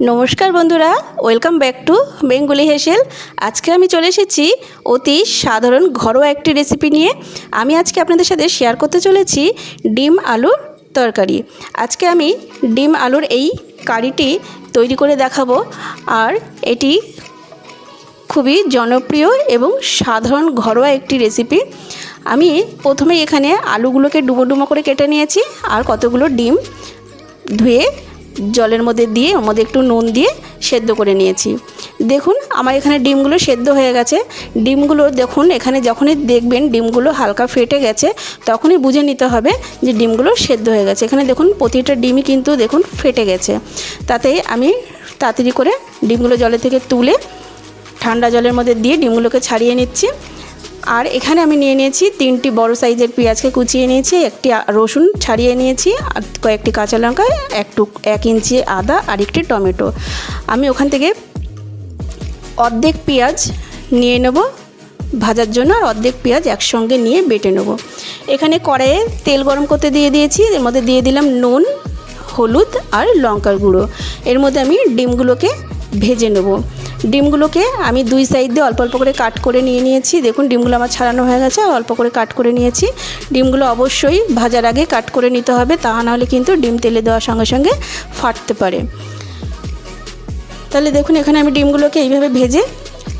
নমস্কার বন্ধুরা welcome back to Bengali Hessel. আজকে আমি চলে এসেছি অতি সাধারণ ঘরোয়া একটি রেসিপি নিয়ে। আমি আজকে আপনাদের সাথে শেয়ার করতে চলেছি ডিম আলুর তরকারি। আজকে আমি ডিম আলুর এই কারিটি তৈরি করে দেখাবো। আর এটি খুবই জনপ্রিয় এবং সাধারণ ঘরোয়া একটি রেসিপি আমি প্রথমে এখানে আলুগুলোকে ডুবো ডুবো করে কেটে নিয়েছি। আর কতগুলো ডিম ধুয়ে জলের মধ্যে দিয়ে, ওর মধ্যে একটু নুন দিয়ে সেদ্ধ করে নিয়েছি। দেখুন, আমার এখানে ডিমগুলো সেদ্ধ হয়ে গেছে। ডিমগুলো দেখুন, এখানে যখনই দেখবেন ডিমগুলো হালকা ফেটে গেছে, তখনই বুঝে নিতে হবে যে ডিমগুলো সেদ্ধ হয়ে গেছে। এখানে দেখুন, প্রতিটা ডিমই কিন্তু দেখুন ফেটে গেছে। তাতে আমি তাড়াতাড়ি করে ডিমগুলো জলে থেকে তুলে ঠান্ডা জলের মধ্যে দিয়ে ডিমগুলোকে ছাড়িয়ে নিচ্ছি। আর এখানে আমি নিয়ে নিয়েছি তিনটি বড় সাইজের পেঁয়াজকে কুচিয়ে নিয়েছি, একটি রসুন ছাড়িয়ে নিয়েছি, আর কয়েকটি কাঁচা লঙ্কা একটু এক ইঞ্চি আদা, আর একটি টমেটো। আমি ওখান থেকে অর্ধেক পেঁয়াজ নিয়ে নেব ভাজার জন্য, আর অর্ধেক পেঁয়াজ একসঙ্গে নিয়ে বেটে নেব। এখানে কড়াইয়ে তেল গরম করতে দিয়ে দিয়েছি, এর মধ্যে দিয়ে দিলাম নুন, হলুদ, আর লঙ্কার গুঁড়ো। এর মধ্যে আমি ডিমগুলোকে ভেজে নেব। ডিমগুলোকে আমি দুই সাইড দিয়ে অল্প অল্প করে কাট করে নিয়ে নিয়েছি। দেখুন, ডিমগুলো আমার ছাড়ানো হয়ে গেছে, আর অল্প করে কাট করে নিয়েছি। ডিমগুলো অবশ্যই ভাজার আগে কাট করে নিতে হবে, তা নাহলে কিন্তু ডিম তেলে দেওয়ার সঙ্গে সঙ্গে ফাটতে পারে। তাহলে দেখুন, এখানে আমি ডিমগুলোকে এইভাবে ভেজে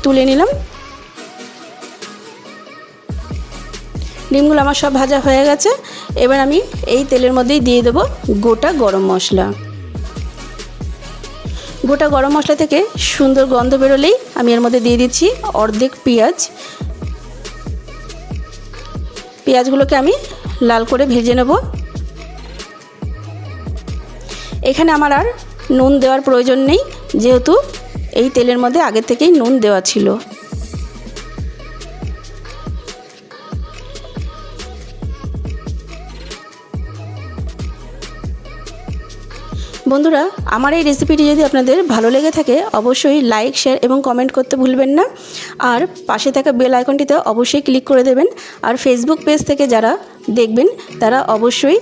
তুলে নিলাম। ডিমগুলো আমার সব ভাজা হয়ে গেছে। এবার আমি এই তেলের মধ্যেই দিয়ে দেবো গোটা গরম মশলা। গোটা গরম মশলা থেকে সুন্দর গন্ধ বেরোলেই আমি এর মধ্যে দিয়ে দিচ্ছি অর্ধেক পেঁয়াজ। পেঁয়াজগুলোকে আমি লাল করে ভেজে নেব। এখানে আমার আর নুন দেওয়ার প্রয়োজন নেই, যেহেতু এই তেলের মধ্যে আগে থেকেই নুন দেওয়া ছিল। বন্ধুরা, আমার এই রেসিপিটি যদি আপনাদের ভালো লেগে থাকে, অবশ্যই লাইক শেয়ার এবং কমেন্ট করতে ভুলবেন না। আর পাশে থাকা বেল আইকনটিতে অবশ্যই ক্লিক করে দেবেন। আর ফেসবুক পেজ থেকে যারা দেখবেন, তারা অবশ্যই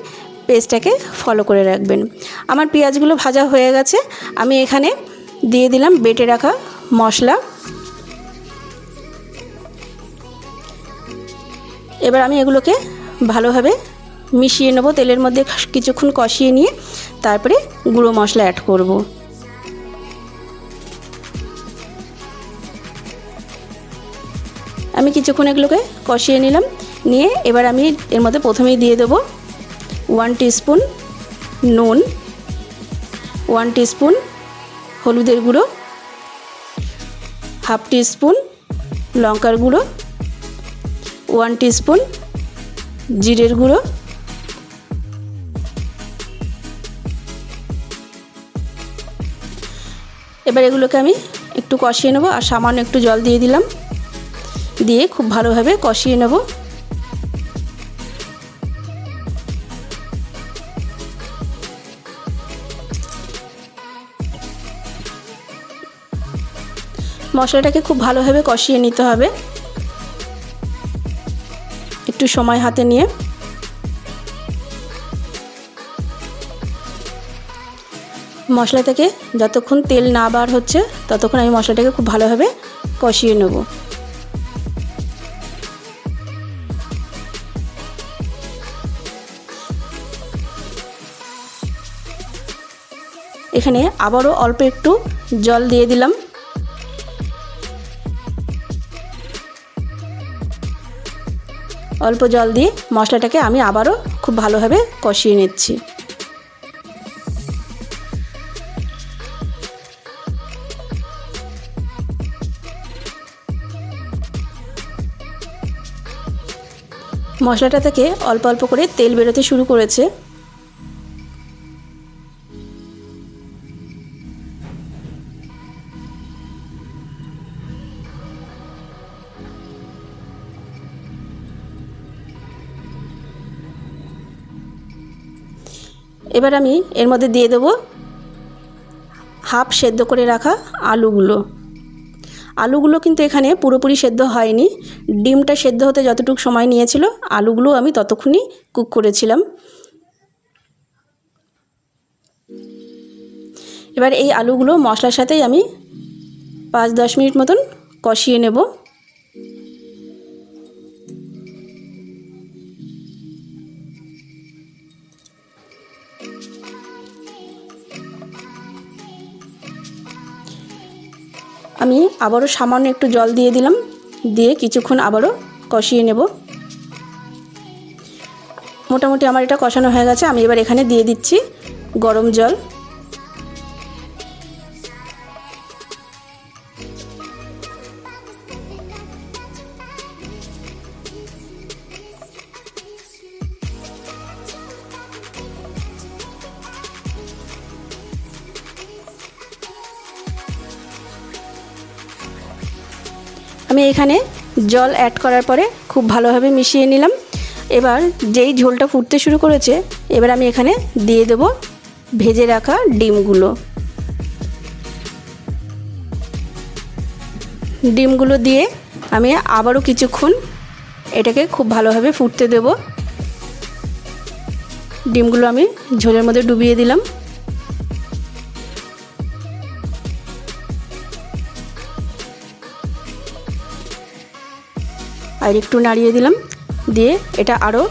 পেজটাকে ফলো করে রাখবেন। আমার পেঁয়াজগুলো ভাজা হয়ে গেছে। আমি এখানে দিয়ে দিলাম বেটে রাখা মশলা। এবার আমি এগুলোকে ভালোভাবে মিশিয়ে নেব, তেলের মধ্যে কিছুক্ষণ কষিয়ে নিয়ে তারপরে গুঁড়ো মশলা অ্যাড করব। আমি কিছুক্ষণ এগুলোকে কষিয়ে নিলাম, নিয়ে এবার আমি এর মধ্যে প্রথমেই দিয়ে দেবো ওয়ান টিস্পুন নুন ওয়ান টিস্পুন হলুদের গুঁড়ো হাফ টিস্পুন লঙ্কার গুঁড়ো ওয়ান টিস্পুন জিরের গুঁড়ো এবার এগুলোকে আমি একটু কষিয়ে নেব আর সামান্য একটু জল দিয়ে দিলাম। দিয়ে খুব ভালোভাবে কষিয়ে নেব। মশলাটাকে খুব ভালোভাবে কষিয়ে নিতে হবে। একটু সময় হাতে নিয়ে। মশলা থেকে যতক্ষণ তেল না বার হচ্ছে, ততক্ষণ আমি মশলাটাকে খুব ভালোভাবে কষিয়ে নেব। এখানে আবারও অল্প একটু জল দিয়ে দিলাম। অল্প জল দিয়ে মশলাটাকে আমি আবারও খুব ভালোভাবে কষিয়ে নিচ্ছি। মশলাটা থেকে অল্প অল্প করে তেল বেরোতে শুরু করেছে। এবার আমি এর মধ্যে দিয়ে দেবো হাফ সেদ্ধ করে রাখা আলুগুলো। আলুগুলো কিন্তু এখানে পুরোপুরি সেদ্ধ হয়নি। ডিমটা সেদ্ধ হতে যতটুকু সময় নিয়েছিল, আলুগুলো আমি ততক্ষণই কুক করেছিলাম। এবার এই আলুগুলো মশলার সাথেই আমি পাঁচ দশ মিনিট মতন কষিয়ে নেব। আমি আবারও সামান্য একটু জল দিয়ে দিলাম। দিয়ে কিছুক্ষণ আবারও কষিয়ে নেব। মোটামুটি আমার এটা কষানো হয়ে গেছে। আমি এবার এখানে দিয়ে দিচ্ছি গরম জল। আমি এখানে জল অ্যাড করার পরে খুব ভালোভাবে মিশিয়ে নিলাম। এবার যেই ঝোলটা ফুটতে শুরু করেছে, এবার আমি এখানে দিয়ে দেব ভেজে রাখা ডিমগুলো। ডিমগুলো দিয়ে আমি আবারও কিছুক্ষণ এটাকে খুব ভালোভাবে ফুটতে দেব। ডিমগুলো আমি ঝোলের মধ্যে ডুবিয়ে দিলাম। আর একটু নাড়িয়ে দিলাম, দিয়ে এটা আরও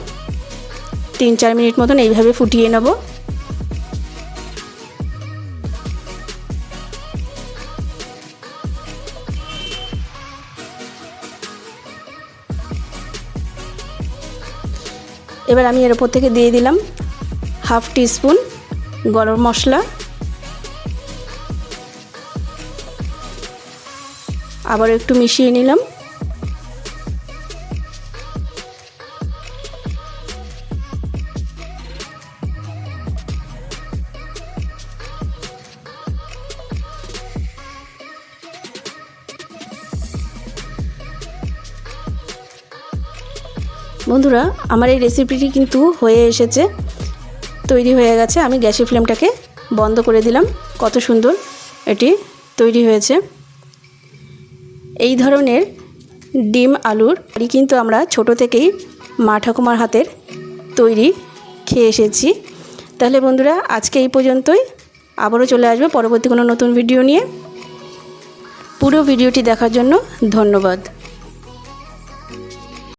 তিন চার মিনিট মতন এইভাবে ফুটিয়ে নেব। এবার আমি এর ওপর থেকে দিয়ে দিলাম হাফ টিস্পুন গরম মশলা। আবার একটু মিশিয়ে নিলাম। বন্ধুরা, আমার এই রেসিপিটি কিন্তু হয়ে এসেছে, তৈরি হয়ে গেছে। আমি গ্যাসের ফ্লেমটাকে বন্ধ করে দিলাম, কত সুন্দর এটি তৈরি হয়েছে। এই ধরনের ডিম আলুর বাড়ি কিন্তু আমরা ছোট থেকেই মা ঠাকুমার হাতের তৈরি খেয়ে এসেছি। তাহলে বন্ধুরা, আজকে এই পর্যন্তই। আবারও চলে আসবে পরবর্তী কোনো নতুন ভিডিও নিয়ে। পুরো ভিডিওটি দেখার জন্য ধন্যবাদ।